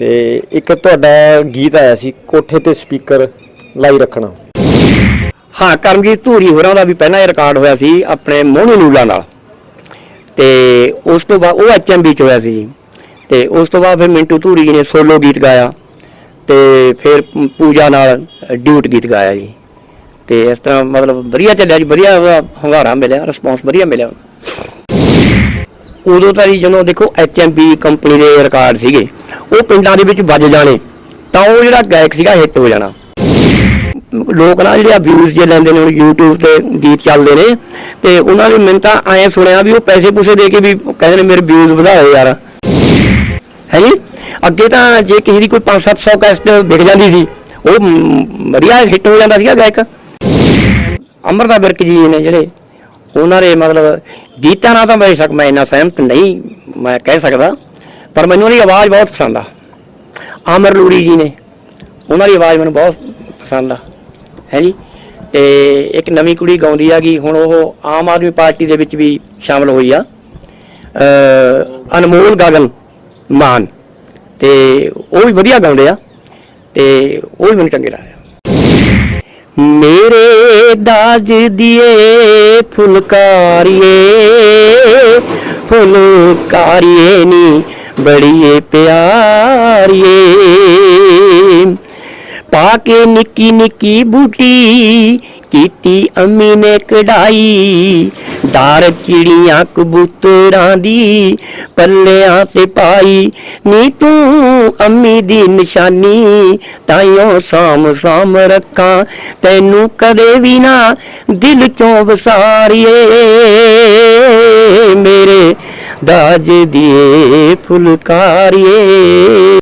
ਤੇ ਇੱਕ ਤੁਹਾਡਾ ਗੀਤ ਆਇਆ ਸੀ, ਕੋਠੇ ਤੇ ਸਪੀਕਰ ਲਾਈ ਰੱਖਣਾ। ਹਾਂ, ਕਰਮਜੀਤ ਧੂਰੀ ਹੋਰਾਂ ਦਾ ਵੀ ਪਹਿਲਾਂ ਇਹ ਰਿਕਾਰਡ ਹੋਇਆ ਸੀ ਆਪਣੇ ਮੋਹਣੀ ਨੂਲਾ ਨਾਲ। ਤੇ ਉਸ ਤੋਂ ਬਾਅਦ ਉਹ ਐਚਐਮਬੀ ਚ ਹੋਇਆ ਸੀ। ਜੀ ਤੇ ਉਸ ਤੋਂ ਬਾਅਦ ਫਿਰ ਮਿੰਟੂ ਧੂਰੀ ਜੀ ਨੇ ਸੋਲੋ ਗੀਤ ਗਾਇਆ। ਤੇ ਫਿਰ ਪੂਜਾ ਨਾਲ ਡਿਊਟ ਗੀਤ ਗਾਇਆ ਜੀ। ਤੇ ਇਸ ਤਰ੍ਹਾਂ ਮਤਲਬ ਵਧੀਆ ਚੱਲਿਆ ਜੀ, ਵਧੀਆ ਉਹਦਾ ਹੰਗਾਰਾ ਮਿਲਿਆ ਰਿਸਪੌਂਸ ਵਧੀਆ ਮਿਲਿਆ। ਉਦੋਂ ਤਾਂ ਜੀ ਜਦੋਂ ਦੇਖੋ ਐਚਐਮਬੀ ਕੰਪਨੀ ਦੇ ਰਿਕਾਰਡ ਸੀਗੇ। ਉਹ ਪਿੰਡਾਂ ਦੇ ਵਿੱਚ ਵੱਜ ਜਾਣੇ, ਤਾਂ ਉਹ ਜਿਹੜਾ ਗਾਇਕ ਸੀਗਾ ਹਿੱਟ ਹੋ ਜਾਣਾ। ਲੋਕ ਨਾ ਜਿਹੜੇ ਵਿਊਜ਼ ਜੇ ਲੈਂਦੇ ਨੇ ਹੁਣ YouTube ਤੇ ਗੀਤ ਚੱਲਦੇ ਨੇ, ਤੇ ਉਹਨਾਂ ਨੇ ਮੈਨੂੰ ਤਾਂ ਐਂ ਸੁਣਿਆ ਵੀ ਉਹ ਪੈਸੇ ਪੂਸੇ ਦੇ ਕੇ ਵੀ ਕਹਿੰਦੇ ਨੇ ਮੇਰੇ ਵਿਊਜ਼ ਵਧਾਓ ਯਾਰ। ਹੈ ਜੀ? ਅੱਗੇ ਤਾਂ ਜੇ ਕਿਸੇ ਦੀ ਕੋਈ 5-700 ਕੈਸਟ ਵਿਕ ਜਾਂਦੀ ਸੀ, ਉਹ ਵਧੀਆ ਹਿੱਟ ਹੋ ਜਾਂਦਾ ਸੀਗਾ ਗਾਇਕ। ਅਮਰਦਾ ਬਿਰਕ ਜੀ ਨੇ ਜਿਹੜੇ, ਉਹਨਾਂ ਦੇ ਮਤਲਬ ਗੀਤਾਂ ਨਾਲ ਤਾਂ ਬੇਸ਼ੱਕ ਮੈਂ ਇੰਨਾ ਸਹਿਮਤ ਨਹੀਂ, ਮੈਂ ਕਹਿ ਸਕਦਾ। ਪਰ ਮੈਨੂੰ ਉਹਦੀ ਆਵਾਜ਼ ਬਹੁਤ ਪਸੰਦ ਆ। ਅਮਰ ਲੂਰੀ ਜੀ ਨੇ। ਉਹਨਾਂ ਦੀ ਆਵਾਜ਼ ਮੈਨੂੰ ਬਹੁਤ ਪਸੰਦ ਆ। ਹੈ ਜੀ? ਤੇ ਇੱਕ ਨਵੀਂ ਕੁੜੀ ਗਾਉਂਦੀ ਆ ਹੈਗੀ, ਹੁਣ ਉਹ ਆਮ ਆਦਮੀ ਪਾਰਟੀ ਦੇ ਵਿੱਚ ਵੀ ਸ਼ਾਮਲ ਹੋਈ ਆ। ਅਨਮੋਲ ਗਗਨ ਮਾਨ। ਤੇ ਉਹ ਵੀ ਵਧੀਆ ਗਾਉਂਦੇ ਆ। ਤੇ ਉਹ ਵੀ ਮੈਨੂੰ ਚੰਗੇ ਲੱਗਦੇ ਆ। ਮੇਰੇ ਦਾਜ ਦੀਏ ਫੁਲਕਾਰੀਏ ਫੁਲਕਾਰੀਏ ਨੀ। ਬੜੀਏ ਪਿਆਰੀਏ। ਪਾ ਕੇ ਨਿੱਕੀ ਨਿੱਕੀ ਬੂਟੀ ਕੀਤੀ ਅੰਮੀ ਨੇ ਕਢਾਈ। ਡਾਰ ਚਿੜੀਆਂ ਕਬੂਤਰਾਂ ਦੀ ਪੱਲਿਆਂ ਤੇ ਪਾਈ। ਨੀ ਤੂੰ ਅੰਮੀ ਦੀ ਨਿਸ਼ਾਨੀ, ਤਾਈਓ ਸਾਮ ਸਾਮ ਰੱਖਾਂ। ਤੈਨੂੰ ਕਦੇ ਵੀ ਨਾ ਦਿਲ ਚੋਂ ਵਸਾਰੀਏ। ਦਾਜ ਦੀਏ ਫੁਲਕਾਰੀਏ।